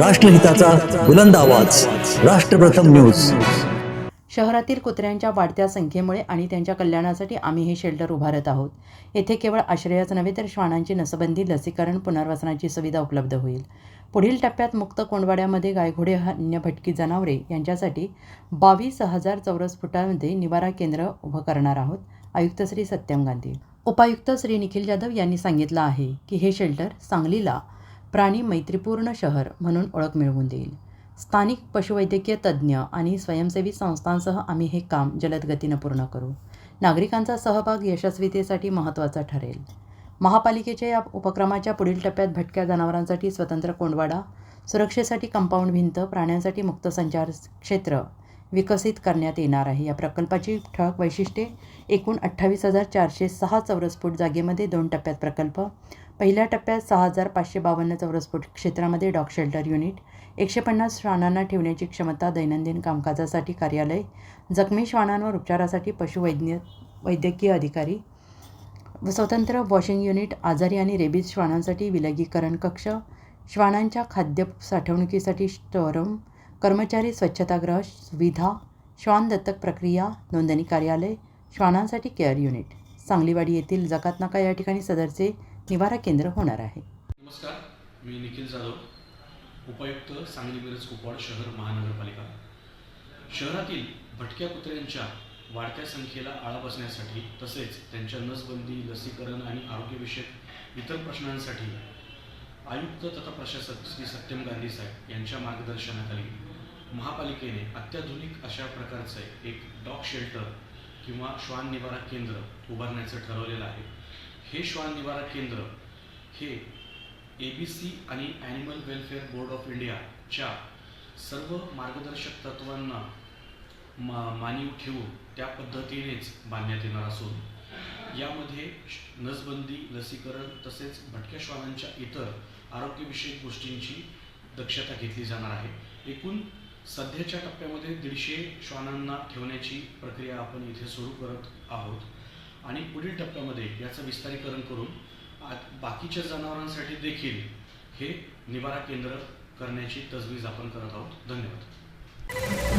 राष्ट्रहिताचा बुलंद आवाज. राष्ट्रप्रथम न्यूज. शहरातील कुत्र्यांच्या वाढत्या संख्येमुळे आणि त्यांच्या कल्याणासाठी आम्ही हे शेल्टर उभारत आहोत. येथे केवळ आश्रयाच नव्हे तर श्वानांची नसबंदी लसीकरण पुनर्वसनाची सुविधा उपलब्ध होईल. पुढील टप्प्यात मुक्त कोंडवाड्यामध्ये गायघोडे अन्य भटकी जनावरे यांच्यासाठी बावीस हजार चौरस फुटांमध्ये निवारा केंद्र उभं करणार आहोत आयुक्त श्री सत्यम गांधी. उपायुक्त श्री निखिल जाधव यांनी सांगितलं आहे की हे शेल्टर सांगलीला प्राणी मैत्रीपूर्ण शहर म्हणून ओळख मिळवून देईल. स्थानिक पशुवैद्यकीय तज्ज्ञ आणि स्वयंसेवी संस्थांसह आम्ही हे काम जलद गतीनं पूर्ण करू. नागरिकांचा सहभाग यशस्वीतेसाठी महत्त्वाचा ठरेल. महापालिकेच्या या उपक्रमाच्या पुढील टप्प्यात भटक्या जनावरांसाठी स्वतंत्र कोंडवाडा सुरक्षेसाठी कंपाऊंड भिंत प्राण्यांसाठी मुक्त संचार क्षेत्र विकसित करण्यात येणार आहे. या प्रकल्पाची ठळक वैशिष्ट्ये एकूण अठ्ठावीस हजार चारशे सहा चौरस फूट जागेमध्ये दोन टप्प्यात प्रकल्प पहिल्या टप्प्यात सहा हजार पाचशे बावन्न चौरस फूट क्षेत्रामध्ये डॉग शेल्टर युनिट एकशे पन्नास श्वानांना ठेवण्याची क्षमता दैनंदिन कामकाजासाठी कार्यालय जखमी श्वानांवर उपचारासाठी पशुवैद्य वैद्यकीय अधिकारी स्वतंत्र वॉशिंग युनिट आजारी आणि रेबीज श्वानांसाठी विलगीकरण कक्ष श्वानांच्या खाद्य साठवणुकीसाठी स्टोअरूम कर्मचारी स्वच्छतागृह सुविधा श्वान दत्तक प्रक्रिया नोंदणी कार्यालय श्वानांसाठी केअर युनिट. सांगलीवाडी येथील जकातनाका या ठिकाणी सदरचे निवारा केंद्र होणार आहे. नमस्कार मी निखिल जाधव उपायुक्त सांगली मिरज कुपवाड शहर महानगरपालिका. शहरातील भटक्या कुत्र्यांच्या वाढत्या संख्येला आळा बसण्यासाठी तसेच त्यांच्या नसबंदी लसीकरण आणि आरोग्यविषयक इतर प्रश्नांसाठी आयुक्त तथा प्रशासक श्री सत्यम गांधी साहेब यांच्या मार्गदर्शनाखाली महापालिकेने अत्याधुनिक अशा प्रकारचे एक डॉग शेल्टर किंवा श्वान निवारा केंद्र उभारण्याचं ठरवलेलं आहे. हे श्वान निवारा केंद्र हे ए बी सी आणि ॲनिमल वेलफेअर बोर्ड ऑफ इंडियाच्या सर्व मार्गदर्शक तत्वांना मा मानीव ठेवून त्या पद्धतीनेच बांधण्यात येणार असून यामध्ये नसबंदी लसीकरण तसेच भटक्या श्वानांच्या इतर आरोग्यविषयक गोष्टींची दक्षता घेतली जाणार आहे. एकूण सध्याच्या टप्प्यामध्ये दीडशे श्वानांना ठेवण्याची प्रक्रिया आपण इथे सुरू करत आहोत. आणि पुढील टप्प्यामध्ये याचं विस्तारीकरण करून आ- बाकीच्या जनावरांसाठी देखील हे निवारा केंद्र करण्याची तजवीज आपण करत आहोत. धन्यवाद.